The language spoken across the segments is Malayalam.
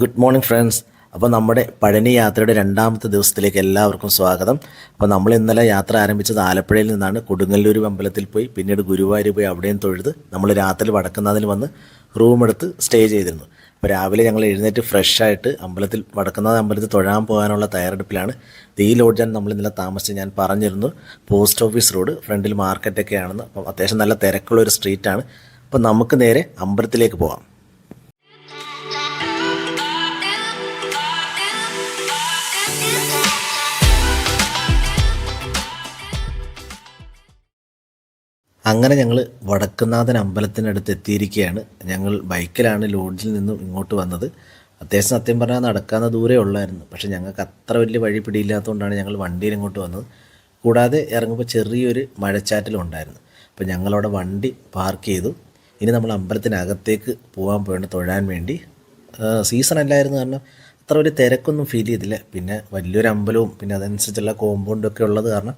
ഗുഡ് മോർണിംഗ് ഫ്രണ്ട്സ് അപ്പോൾ നമ്മുടെ പഴനി യാത്രയുടെ രണ്ടാമത്തെ ദിവസത്തിലേക്ക് എല്ലാവർക്കും സ്വാഗതം. അപ്പോൾ നമ്മൾ ഇന്നലെ യാത്ര ആരംഭിച്ചത് ആലപ്പുഴയിൽ നിന്നാണ്. കൊടുങ്ങല്ലൂർ അമ്പലത്തിൽ പോയി പിന്നീട് ഗുരുവായൂർ പോയി അവിടെയും തൊഴുത് നമ്മൾ രാത്രി വടക്കുന്നതിന് വന്ന് റൂം എടുത്ത് സ്റ്റേ ചെയ്തിരുന്നു. അപ്പോൾ രാവിലെ ഞങ്ങൾ എഴുന്നേറ്റ് ഫ്രഷ് ആയിട്ട് അമ്പലത്തിൽ വടക്കുന്നത് അമ്പലത്തിൽ തൊഴാൻ പോകാനുള്ള തയ്യാറെടുപ്പിലാണ്. ഈ ലോഡ്ജാണ് നമ്മൾ ഇന്നലെ താമസിച്ച് ഞാൻ പറഞ്ഞിരുന്നു. പോസ്റ്റ് ഓഫീസ് റോഡ് ഫ്രണ്ടിൽ മാർക്കറ്റൊക്കെയാണെന്ന് അപ്പം അത്യാവശ്യം നല്ല തിരക്കുള്ള ഒരു സ്ട്രീറ്റാണ് അപ്പോൾ നമുക്ക് നേരെ അമ്പലത്തിലേക്ക് പോകാം അങ്ങനെ ഞങ്ങൾ വടക്കുന്നാഥൻ അമ്പലത്തിനടുത്ത് എത്തിയിരിക്കുകയാണ് ഞങ്ങൾ ബൈക്കിലാണ് ലോഡ്ജിൽ നിന്നും ഇങ്ങോട്ട് വന്നത്. അത്യാവശ്യം സത്യം പറഞ്ഞാൽ നടക്കാവുന്ന ദൂരേ ഉള്ളായിരുന്നു. പക്ഷേ ഞങ്ങൾക്ക് അത്ര വലിയ വഴി പിടിയില്ലാത്തതുകൊണ്ടാണ് ഞങ്ങൾ വണ്ടിയിൽ ഇങ്ങോട്ട് വന്നത്. കൂടാതെ ഇറങ്ങുമ്പോൾ ചെറിയൊരു മഴച്ചാറ്റലും ഉണ്ടായിരുന്നു. അപ്പോൾ ഞങ്ങളവിടെ വണ്ടി പാർക്ക് ചെയ്തു. ഇനി നമ്മൾ അമ്പലത്തിനകത്തേക്ക് പോകാൻ പോയിട്ട് തൊഴാൻ വേണ്ടി. സീസൺ അല്ലായിരുന്നു കാരണം അത്ര വലിയ തിരക്കൊന്നും ഫീൽ ചെയ്തില്ല. പിന്നെ വലിയൊരു അമ്പലവും പിന്നെ അതനുസരിച്ചുള്ള കോമ്പൗണ്ടൊക്കെ ഉള്ളത് കാരണം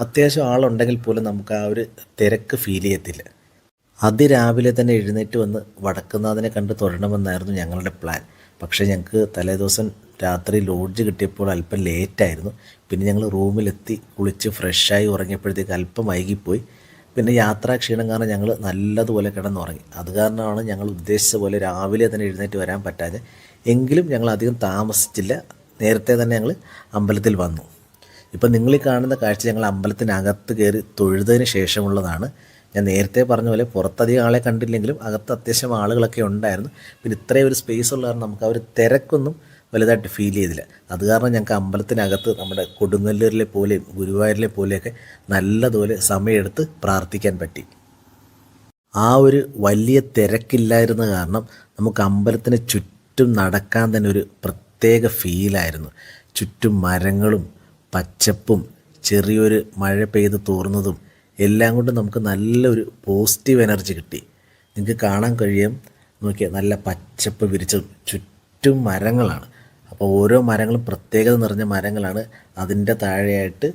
അത്യാവശ്യം ആളുണ്ടെങ്കിൽ പോലും നമുക്ക് ആ ഒരു തിരക്ക് ഫീൽ ചെയ്യത്തില്ല. അതിരാവിലെ തന്നെ എഴുന്നേറ്റ് വന്ന് വടക്കുന്നാഥനെ കണ്ട് തൊഴണമെന്നായിരുന്നു ഞങ്ങളുടെ പ്ലാൻ പക്ഷേ ഞങ്ങൾക്ക് തലേദിവസം രാത്രി ലോഡ്ജ് കിട്ടിയപ്പോൾ അല്പം ലേറ്റായിരുന്നു പിന്നെ ഞങ്ങൾ റൂമിലെത്തി കുളിച്ച് ഫ്രഷായി ഉറങ്ങിയപ്പോഴത്തേക്ക് അല്പം വൈകിപ്പോയി. പിന്നെ യാത്രാ ക്ഷീണം കാരണം ഞങ്ങൾ നല്ലതുപോലെ കിടന്നുറങ്ങി. അത് കാരണമാണ് ഞങ്ങൾ ഉദ്ദേശിച്ച പോലെ രാവിലെ തന്നെ എഴുന്നേറ്റ് വരാൻ പറ്റാതെ എങ്കിലും ഞങ്ങൾ അധികം താമസിച്ചില്ല. നേരത്തെ തന്നെ ഞങ്ങൾ അമ്പലത്തിൽ വന്നു. ഇപ്പം നിങ്ങൾ ഈ കാണുന്ന കാഴ്ച ഞങ്ങൾ അമ്പലത്തിനകത്ത് കയറി തൊഴുതതിന് ശേഷമുള്ളതാണ്. ഞാൻ നേരത്തെ പറഞ്ഞ പോലെ പുറത്തധികം ആളെ കണ്ടില്ലെങ്കിലും അകത്ത് അത്യാവശ്യം ആളുകളൊക്കെ ഉണ്ടായിരുന്നു. പിന്നെ ഇത്രയും ഒരു സ്പേസ് ഉള്ള കാരണം നമുക്ക് ആ ഒരു തിരക്കൊന്നും വലുതായിട്ട് ഫീൽ ചെയ്തില്ല. അത് കാരണം ഞങ്ങൾക്ക് അമ്പലത്തിനകത്ത് നമ്മുടെ കൊടുങ്ങല്ലൂരിലെ പോലെയും ഗുരുവായൂരിലെ പോലെയൊക്കെ നല്ലതുപോലെ സമയമെടുത്ത് പ്രാർത്ഥിക്കാൻ പറ്റി. ആ ഒരു വലിയ തിരക്കില്ലായിരുന്ന കാരണം നമുക്ക് അമ്പലത്തിന് ചുറ്റും നടക്കാൻ തന്നെ ഒരു പ്രത്യേക ഫീലായിരുന്നു ചുറ്റും മരങ്ങളും പച്ചപ്പും ചെറിയൊരു മഴ പെയ്ത് തോർന്നതും എല്ലാം കൊണ്ടും നമുക്ക് നല്ലൊരു പോസിറ്റീവ് എനർജി കിട്ടി. നിങ്ങൾക്ക് കാണാൻ കഴിയും. നോക്കിയാൽ നല്ല പച്ചപ്പ് വിരിച്ച ചുറ്റും മരങ്ങളാണ്. അപ്പോൾ ഓരോ മരങ്ങളും പ്രത്യേകത നിറഞ്ഞ മരങ്ങളാണ്. അതിന്റെ താഴെയായിട്ട്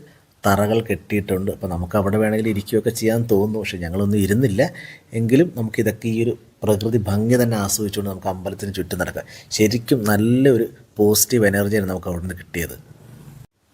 തറകൾ കെട്ടിയിട്ടുണ്ട്. അപ്പോൾ നമുക്ക് അവിടെ വേണമെങ്കിൽ ഇരിക്കുകയൊക്കെ ചെയ്യാൻ തോന്നുന്നു. പക്ഷേ ഞങ്ങളൊന്നും ഇരുന്നില്ല. എങ്കിലും നമുക്കിതൊക്കെ ഈ ഒരു പ്രകൃതി ഭംഗി തന്നെ ആസ്വദിച്ചുകൊണ്ട് നമുക്ക് അമ്പലത്തിന് ചുറ്റും നടക്കാം. ശരിക്കും നല്ലൊരു പോസിറ്റീവ് എനർജിയാണ് നമുക്ക് അവിടെ നിന്ന് കിട്ടിയത്.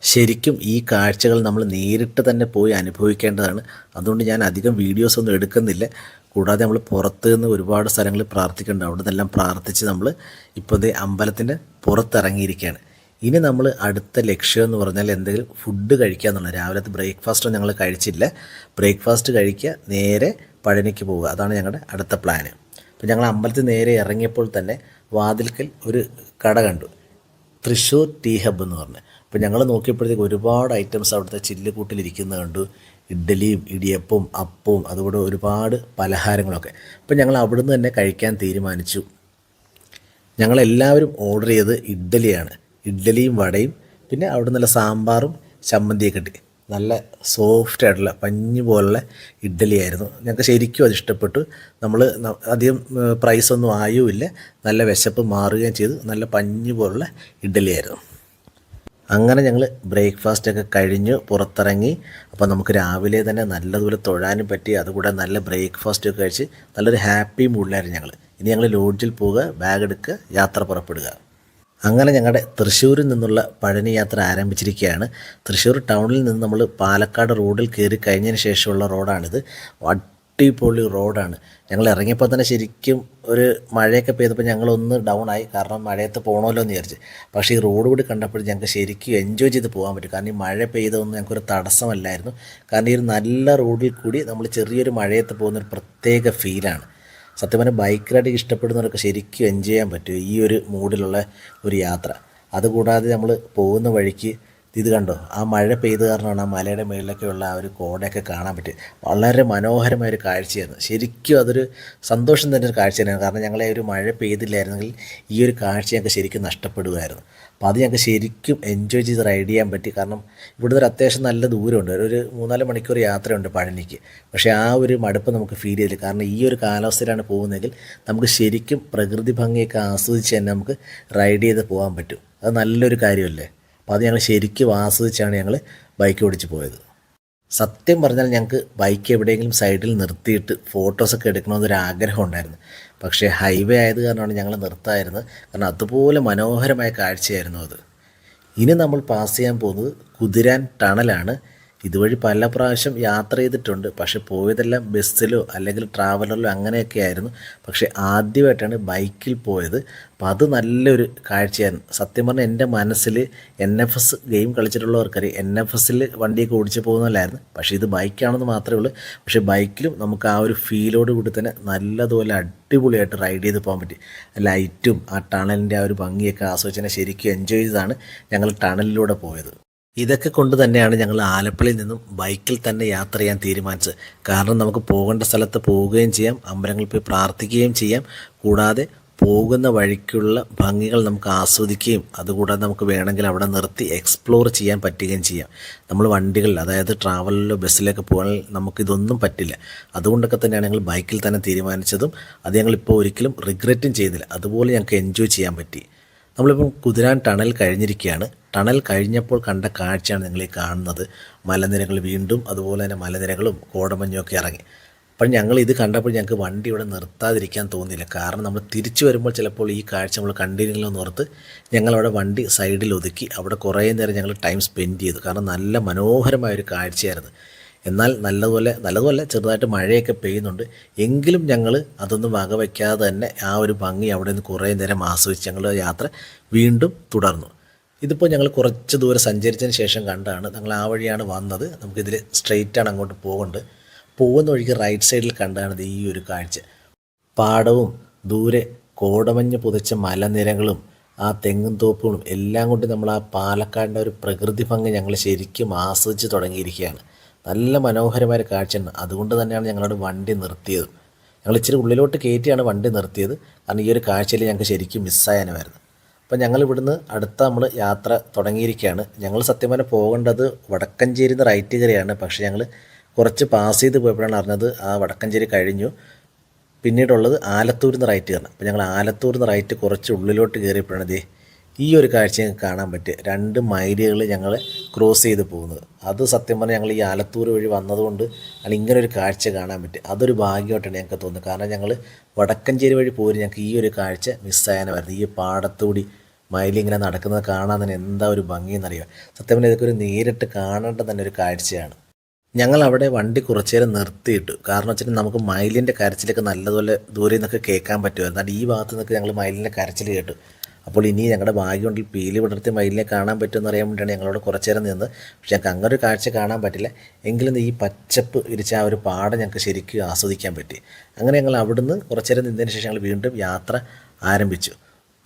ശരിക്കും ഈ കാഴ്ചകൾ നമ്മൾ നേരിട്ട് തന്നെ പോയി അനുഭവിക്കേണ്ടതാണ്. അതുകൊണ്ട് ഞാൻ അധികം വീഡിയോസ് ഒന്നും എടുക്കുന്നില്ല. കൂടാതെ നമ്മൾ പുറത്ത് നിന്ന് ഒരുപാട് സ്ഥലങ്ങളിൽ പ്രാർത്ഥിക്കേണ്ട അവിടെ നിന്നെല്ലാം പ്രാർത്ഥിച്ച് നമ്മൾ ഇപ്പോൾ ദേ അമ്പലത്തിന്റെ പുറത്തിറങ്ങിയിരിക്കുകയാണ്. ഇനി നമ്മൾ അടുത്ത ലക്ഷ്യം എന്ന് പറഞ്ഞാൽ എന്തെങ്കിലും ഫുഡ് കഴിക്കുക എന്നുള്ളത് രാവിലത്തെ ബ്രേക്ക്ഫാസ്റ്റ് ഞങ്ങൾ കഴിച്ചില്ല. ബ്രേക്ക്ഫാസ്റ്റ് കഴിക്കുക നേരെ പഴനിക്ക് പോവുക. അതാണ് ഞങ്ങളുടെ അടുത്ത പ്ലാന് അപ്പോൾ ഞങ്ങൾ അമ്പലത്തിൽ നേരെ ഇറങ്ങിയപ്പോൾ തന്നെ വാതിൽക്കൽ ഒരു കട കണ്ടു. തൃശ്ശൂർ ടീ ഹബ്ബ് എന്ന് പറഞ്ഞ്. അപ്പോൾ ഞങ്ങൾ നോക്കിയപ്പോഴത്തേക്ക് ഒരുപാട് ഐറ്റംസ് അവിടുത്തെ ചില്ലുകൂട്ടിലിരിക്കുന്നത് കണ്ടു. ഇഡ്ഡലിയും ഇടിയപ്പവും അപ്പവും അതുപോലെ ഒരുപാട് പലഹാരങ്ങളൊക്കെ. അപ്പോൾ ഞങ്ങൾ അവിടുന്ന് തന്നെ കഴിക്കാൻ തീരുമാനിച്ചു. ഞങ്ങളെല്ലാവരും ഓർഡർ ചെയ്ത് ഇഡ്ഡലിയാണ്. ഇഡ്ഡലിയും വടയും പിന്നെ അവിടെ നല്ല സാമ്പാറും ചമ്മന്തിയൊക്കെ കിട്ടി. നല്ല സോഫ്റ്റ് ആയിട്ടുള്ള പഞ്ഞ് പോലുള്ള ഇഡ്ഡലിയായിരുന്നു. ഞങ്ങൾക്ക് ശരിക്കും അത് ഇഷ്ടപ്പെട്ടു. നമ്മൾ അധികം പ്രൈസൊന്നും ആയുമില്ല. നല്ല വിശപ്പ് മാറുകയും ചെയ്തു. നല്ല പഞ്ഞ് പോലുള്ള ഇഡ്ഡലിയായിരുന്നു. അങ്ങനെ ഞങ്ങൾ ബ്രേക്ക്ഫാസ്റ്റൊക്കെ കഴിഞ്ഞ് പുറത്തിറങ്ങി. അപ്പോൾ നമുക്ക് രാവിലെ തന്നെ നല്ലതുപോലെ തൊഴാനും പറ്റി. അതുകൂടെ നല്ല ബ്രേക്ക്ഫാസ്റ്റ് ഒക്കെ കഴിച്ച് നല്ലൊരു ഹാപ്പി മൂഡിലായിരുന്നു ഞങ്ങൾ ഇനി ഞങ്ങൾ ലോഡ്ജിൽ പോവുക ബാഗ് എടുക്കുക യാത്ര പുറപ്പെടുക. അങ്ങനെ ഞങ്ങളുടെ തൃശ്ശൂരിൽ നിന്നുള്ള പഴനി യാത്ര ആരംഭിച്ചിരിക്കുകയാണ്. തൃശ്ശൂർ ടൗണിൽ നിന്ന് നമ്മൾ പാലക്കാട് റോഡിൽ കയറി കഴിഞ്ഞതിന് ശേഷമുള്ള റോഡാണിത്. അടിപൊളി റോഡാണ്. ഞങ്ങൾ ഇറങ്ങിയപ്പോൾ തന്നെ ശരിക്കും ഒരു മഴയൊക്കെ പെയ്തപ്പോൾ ഞങ്ങളൊന്ന് ഡൗൺ ആയി. കാരണം മഴയത്ത് പോകണമല്ലോ എന്ന് വിചാരിച്ച്. പക്ഷേ ഈ റോഡ് കൂടി കണ്ടപ്പോൾ ഞങ്ങൾക്ക് ശരിക്കും എൻജോയ് ചെയ്ത് പോകാൻ പറ്റും. കാരണം ഈ മഴ പെയ്തതൊന്നും ഞങ്ങൾക്കൊരു തടസ്സമല്ലായിരുന്നു. കാരണം ഈ ഒരു നല്ല റോഡിൽ കൂടി നമ്മൾ ചെറിയൊരു മഴയത്ത് പോകുന്ന ഒരു പ്രത്യേക ഫീലാണ് സത്യം പറഞ്ഞാൽ ബൈക്ക് റൈഡിങ് ഇഷ്ടപ്പെടുന്നവർക്ക് ശരിക്കും എൻജോയ് ചെയ്യാൻ പറ്റും ഈ ഒരു മൂഡിലുള്ള ഒരു യാത്ര. അതുകൂടാതെ നമ്മൾ പോകുന്ന വഴിക്ക് ഇത് കണ്ടോ? ആ മഴ പെയ്ത് കാരണമാണ് ആ മലയുടെ മുകളിലൊക്കെയുള്ള ആ ഒരു കോടയൊക്കെ കാണാൻ പറ്റിയത് വളരെ മനോഹരമായ ഒരു കാഴ്ചയായിരുന്നു ശരിക്കും അതൊരു സന്തോഷം തന്നെ ഒരു കാഴ്ച തന്നെയാണ്. കാരണം ഞങ്ങളെ ഒരു മഴ പെയ്തില്ലായിരുന്നെങ്കിൽ ഈ ഒരു കാഴ്ച ഞങ്ങൾക്ക് ശരിക്കും നഷ്ടപ്പെടുമായിരുന്നു. അപ്പോൾ അത് ഞങ്ങൾക്ക് ശരിക്കും എൻജോയ് ചെയ്ത് റൈഡ് ചെയ്യാൻ പറ്റി. കാരണം ഇവിടുന്ന് ഒരു അത്യാവശ്യം നല്ല ദൂരമുണ്ട്. ഒരു മൂന്നാൽ മണിക്കൂർ യാത്രയുണ്ട് പഴനിക്ക്. പക്ഷേ ആ ഒരു മടുപ്പ് നമുക്ക് ഫീൽ ചെയ്തില്ല. കാരണം ഈ ഒരു കാലാവസ്ഥയിലാണ് പോകുന്നതെങ്കിൽ നമുക്ക് ശരിക്കും പ്രകൃതി ഭംഗിയൊക്കെ ആസ്വദിച്ച് തന്നെ നമുക്ക് റൈഡ് ചെയ്ത് പോകാൻ പറ്റും. അത് നല്ലൊരു കാര്യമല്ലേ? അപ്പോൾ അത് ഞങ്ങൾ ശരിക്കും ആസ്വദിച്ചാണ് ഞങ്ങൾ ബൈക്ക് ഓടിച്ച് പോയത്. സത്യം പറഞ്ഞാൽ ഞങ്ങൾക്ക് ബൈക്ക് എവിടെയെങ്കിലും സൈഡിൽ നിർത്തിയിട്ട് ഫോട്ടോസൊക്കെ എടുക്കണമെന്നൊരു ആഗ്രഹം ഉണ്ടായിരുന്നു. പക്ഷേ ഹൈവേ ആയത് കാരണമാണ് ഞങ്ങൾ നിർത്തായിരുന്നത് കാരണം അതുപോലെ മനോഹരമായ കാഴ്ചയായിരുന്നു അത്. ഇനി നമ്മൾ പാസ് ചെയ്യാൻ പോകുന്നത് കുതിരാൻ ടണലാണ് ഇതുവഴി പല പ്രാവശ്യം യാത്ര ചെയ്തിട്ടുണ്ട്. പക്ഷെ പോയതെല്ലാം ബസ്സിലോ അല്ലെങ്കിൽ ട്രാവലറിലോ അങ്ങനെയൊക്കെ ആയിരുന്നു. പക്ഷേ ആദ്യമായിട്ടാണ് ബൈക്കിൽ പോയത്. അപ്പോൾ അത് നല്ലൊരു കാഴ്ചയായിരുന്നു. സത്യം പറഞ്ഞാൽ എന്റെ മനസ്സിൽ എൻ എഫ് എസ് ഗെയിം കളിച്ചിട്ടുള്ളവർക്കറിയാം. എൻ എഫ് എസിൽ വണ്ടിയൊക്കെ ഓടിച്ച് പോകുന്നതല്ലായിരുന്നു. പക്ഷേ ഇത് ബൈക്കാണെന്ന് മാത്രമേ ഉള്ളൂ. പക്ഷേ ബൈക്കിലും നമുക്ക് ആ ഒരു ഫീലോട് കൂടി തന്നെ നല്ലതുപോലെ അടിപൊളിയായിട്ട് റൈഡ് ചെയ്ത് പോകാൻ പറ്റി. ലൈറ്റും ആ ടണലിന്റെ ആ ഒരു ഭംഗിയൊക്കെ ആസ്വദിച്ചതിനെ ശരിക്കും എൻജോയ് ചെയ്താണ് ഞങ്ങൾ ടണലിലൂടെ പോയത്. ഇതൊക്കെ കൊണ്ട് തന്നെയാണ് ഞങ്ങൾ ആലപ്പുഴയിൽ നിന്നും ബൈക്കിൽ തന്നെ യാത്ര ചെയ്യാൻ തീരുമാനിച്ചത്. കാരണം നമുക്ക് പോകേണ്ട സ്ഥലത്ത് പോവുകയും ചെയ്യാം അമ്പലങ്ങളിൽ പോയി പ്രാർത്ഥിക്കുകയും ചെയ്യാം. കൂടാതെ പോകുന്ന വഴിക്കുള്ള ഭംഗികൾ നമുക്ക് ആസ്വദിക്കുകയും അതുകൂടാതെ നമുക്ക് വേണമെങ്കിൽ അവിടെ നിർത്തി എക്സ്പ്ലോർ ചെയ്യാൻ പറ്റുകയും ചെയ്യാം. നമ്മൾ വണ്ടികളിൽ അതായത് ട്രാവലിലോ ബസ്സിലൊക്കെ പോകാൻ നമുക്കിതൊന്നും പറ്റില്ല. അതുകൊണ്ടൊക്കെ തന്നെയാണ് ഞങ്ങൾ ബൈക്കിൽ തന്നെ തീരുമാനിച്ചതും അത് ഞങ്ങളിപ്പോൾ ഒരിക്കലും റിഗ്രറ്റും ചെയ്യുന്നില്ല അതുപോലെ ഞങ്ങൾക്ക് എൻജോയ് ചെയ്യാൻ പറ്റി. നമ്മളിപ്പം കുതിരാൻ ടണൽ കഴിഞ്ഞിരിക്കുകയാണ്. ടണൽ കഴിഞ്ഞപ്പോൾ കണ്ട കാഴ്ചയാണ് നിങ്ങൾ ഈ കാണുന്നത്. മലനിരകൾ വീണ്ടും അതുപോലെ തന്നെ മലനിരകളും കോടമഞ്ഞും ഒക്കെ ഇറങ്ങി. അപ്പം ഞങ്ങൾ ഇത് കണ്ടപ്പോൾ ഞങ്ങൾക്ക് വണ്ടി ഇവിടെ നിർത്താതിരിക്കാൻ തോന്നിയില്ല. കാരണം നമ്മൾ തിരിച്ചു വരുമ്പോൾ ചിലപ്പോൾ ഈ കാഴ്ച നമ്മൾ കണ്ടിരുന്നല്ലോ എന്ന് ഓർത്ത് ഞങ്ങളവിടെ വണ്ടി സൈഡിൽ ഒതുക്കി അവിടെ കുറേ നേരം ഞങ്ങൾ ടൈം സ്പെൻഡ് ചെയ്തു. കാരണം നല്ല മനോഹരമായ ഒരു കാഴ്ചയായിരുന്നു. എന്നാൽ നല്ലതുപോലെ നല്ലതുപോലെ ചെറുതായിട്ട് മഴയൊക്കെ പെയ്യുന്നുണ്ട്. എങ്കിലും ഞങ്ങൾ അതൊന്നും വകവയ്ക്കാതെ തന്നെ ആ ഒരു ഭംഗി അവിടെ നിന്ന് കുറേ നേരം ആസ്വദിച്ച് ഞങ്ങൾ യാത്ര വീണ്ടും തുടർന്നു. ഇതിപ്പോൾ ഞങ്ങൾ കുറച്ച് ദൂരം സഞ്ചരിച്ചതിന് ശേഷം കണ്ടാണ് ഞങ്ങൾ ആ വഴിയാണ് വന്നത്. നമുക്കിതിൽ സ്ട്രെയിറ്റാണ് അങ്ങോട്ട് പോകേണ്ടത് പോകുന്ന വഴിക്ക് റൈറ്റ് സൈഡിൽ കണ്ടാണ് ഈ ഒരു കാഴ്ച. പാടവും ദൂരെ കോടമഞ്ഞ് പുതച്ച മലനിരകളും ആ തെങ്ങും തോപ്പുകളും എല്ലാം കൊണ്ട് നമ്മൾ ആ പാലക്കാടിന്റെ ഒരു പ്രകൃതി ഭംഗി ഞങ്ങൾ ശരിക്കും ആസ്വദിച്ച് തുടങ്ങിയിരിക്കുകയാണ്. നല്ല മനോഹരമായ കാഴ്ചയാണ്. അതുകൊണ്ട് തന്നെയാണ് ഞങ്ങളുടെ വണ്ടി നിർത്തിയത്. ഞങ്ങൾ ഇച്ചിരി ഉള്ളിലോട്ട് കയറ്റിയാണ് വണ്ടി നിർത്തിയത്. കാരണം ഈ ഒരു കാഴ്ചയിൽ ഞങ്ങൾക്ക് ശരിക്കും മിസ്സായാനുമായിരുന്നു അപ്പോൾ ഞങ്ങൾ ഇവിടുന്ന് അടുത്ത നമ്മൾ യാത്ര തുടങ്ങിയിരിക്കുകയാണ്. ഞങ്ങൾ സത്യം പറഞ്ഞാൽ പോകേണ്ടത് വടക്കഞ്ചേരി നിന്ന് റൈറ്റ് കയറിയാണ് പക്ഷേ ഞങ്ങൾ കുറച്ച് പാസ് ചെയ്ത് പോയപ്പോഴാണ് അറിഞ്ഞത് ആ വടക്കഞ്ചേരി കഴിഞ്ഞു. പിന്നീടുള്ളത് ആലത്തൂരിൽ നിന്ന് റൈറ്റ് കയറണം അപ്പോൾ ഞങ്ങൾ ആലത്തൂരിൽ നിന്ന് റൈറ്റ് കുറച്ച് ഉള്ളിലോട്ട് കയറിയപ്പോഴാണ് ദേ ഈ ഒരു കാഴ്ച ഞങ്ങൾക്ക് കാണാൻ പറ്റുക രണ്ട് മൈലുകൾ ഞങ്ങൾ ക്രോസ് ചെയ്ത് പോകുന്നത്. അത് സത്യം പറഞ്ഞാൽ ഞങ്ങൾ ഈ ആലത്തൂർ വഴി വന്നതുകൊണ്ട് അല്ല ഇങ്ങനെ ഒരു കാഴ്ച കാണാൻ പറ്റും അതൊരു ഭാഗ്യമായിട്ടാണ് ഞങ്ങൾക്ക് തോന്നുന്നത്. കാരണം ഞങ്ങൾ വടക്കഞ്ചേരി വഴി പോയി ഞങ്ങൾക്ക് ഈ ഒരു കാഴ്ച മിസ്സായാനായിരുന്നു ഈ പാടത്തുകൂടി മയിലിങ്ങനെ നടക്കുന്നത് കാണാൻ തന്നെ എന്താ ഒരു ഭംഗിയെന്നറിയാം? സത്യം പറഞ്ഞാൽ ഇതൊക്കെ ഒരു നേരിട്ട് കാണേണ്ട തന്നെ ഒരു കാഴ്ചയാണ്. ഞങ്ങൾ അവിടെ വണ്ടി കുറച്ചു നേരം നിർത്തിയിട്ടു. കാരണം വെച്ചാൽ നമുക്ക് മയിലിന്റെ കരച്ചിലൊക്കെ നല്ലതുപോലെ ദൂരെ നിന്നൊക്കെ കേൾക്കാൻ പറ്റുമായിരുന്നു. എന്നാൽ ഈ ഭാഗത്ത് നിന്നൊക്കെ ഞങ്ങൾ മയിലിന്റെ കരച്ചിൽ കേട്ടു. അപ്പോൾ ഇനി ഞങ്ങളുടെ ഭാഗ്യമുണ്ടിൽ പീലി വിടർത്തി മയിലിനെ കാണാൻ പറ്റുമെന്ന് അറിയാൻ വേണ്ടിയാണ് ഞങ്ങളോട് കുറച്ചു നേരം നിന്ന് പക്ഷെ ഞങ്ങൾക്ക് അങ്ങനെ ഒരു കാഴ്ച കാണാൻ പറ്റില്ല. എങ്കിലും ഈ പച്ചപ്പ് ഇരിച്ച ആ ഒരു പാടം ഞങ്ങൾക്ക് ശരിക്കും ആസ്വദിക്കാൻ പറ്റി. അങ്ങനെ ഞങ്ങൾ അവിടുന്ന് കുറച്ചു നേരം നിന്നതിന് ശേഷം ഞങ്ങൾ വീണ്ടും യാത്ര ആരംഭിച്ചു.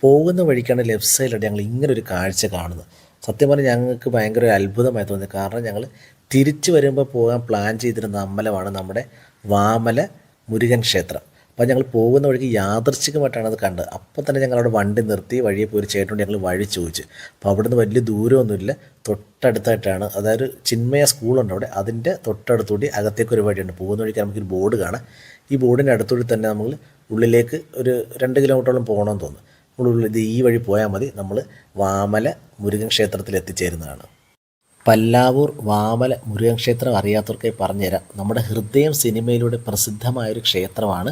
പോകുന്ന വഴിക്കാണ് ലെഫ്റ്റ് സൈഡിലായിട്ട് ഞങ്ങൾ ഇങ്ങനെ ഒരു കാഴ്ച കാണുന്നത്. സത്യം പറഞ്ഞാൽ ഞങ്ങൾക്ക് ഭയങ്കര ഒരു അത്ഭുതമായി തോന്നി കാരണം ഞങ്ങൾ തിരിച്ചു വരുമ്പോൾ പോകാൻ പ്ലാൻ ചെയ്തിരുന്ന അമ്പലമാണ് നമ്മുടെ വാമല മുരുകൻ ക്ഷേത്രം. അപ്പോൾ ഞങ്ങൾ പോകുന്ന വഴിക്ക് യാദർച്ഛികമായിട്ടാണ് അത് കണ്ടത്. അപ്പോൾ തന്നെ ഞങ്ങൾ അവിടെ വണ്ടി നിർത്തി വഴിയെ പോയി ഒരു ചേട്ടനോട് ഞങ്ങൾ വഴി ചോദിച്ചു. അപ്പോൾ അവിടെ നിന്ന് വലിയ ദൂരമൊന്നുമില്ല. തൊട്ടടുത്തായിട്ടാണ് അതായത് ചിന്മയ സ്കൂളുണ്ട് അവിടെ. അതിന്റെ തൊട്ടടുത്തുകൂടി അകത്തേക്ക് ഒരു വഴിയുണ്ട്. പോകുന്ന വഴിക്ക് നമുക്കൊരു ബോർഡ് കാണാം. ഈ ബോർഡിന്റെ അടുത്തുകൂടി തന്നെ നമ്മൾ ഉള്ളിലേക്ക് ഒരു രണ്ട് കിലോമീറ്ററോളം പോകണമെന്ന് തോന്നുന്നു. ഇത് ഈ വഴി പോയാൽ മതി. നമ്മൾ വാമല മുരുകൻ ക്ഷേത്രത്തിൽ എത്തിച്ചേരുന്നതാണ്. പല്ലാവൂർ വാമല മുരുകൻ ക്ഷേത്രം അറിയാത്തവർക്കെ പറഞ്ഞുതരാം. നമ്മുടെ ഹൃദയം സിനിമയിലൂടെ പ്രസിദ്ധമായൊരു ക്ഷേത്രമാണ്